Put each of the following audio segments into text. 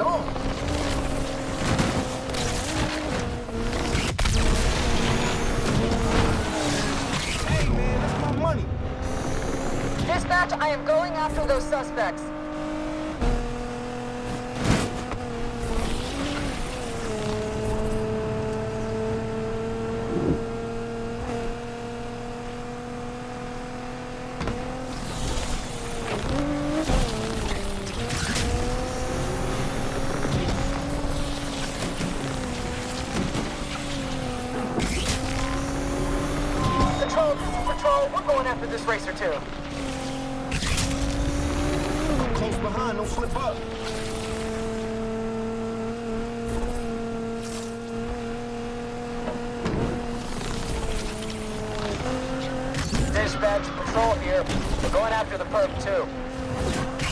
On. Hey, man, that's my money. Dispatch, I am going after those suspects. Patrol, Patrol. We're going after this racer too. I'm close behind, don't slip up. Dispatch, Patrol here. We're going after the perp too.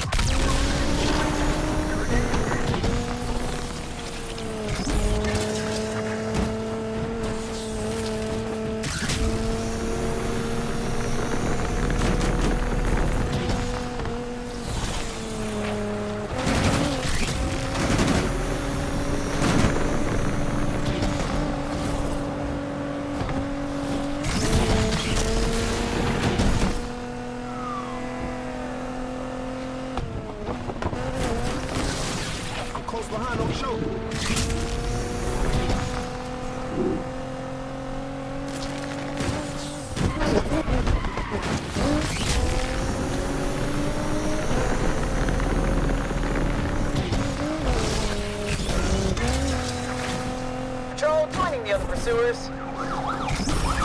I'm close behind, joining the other pursuers.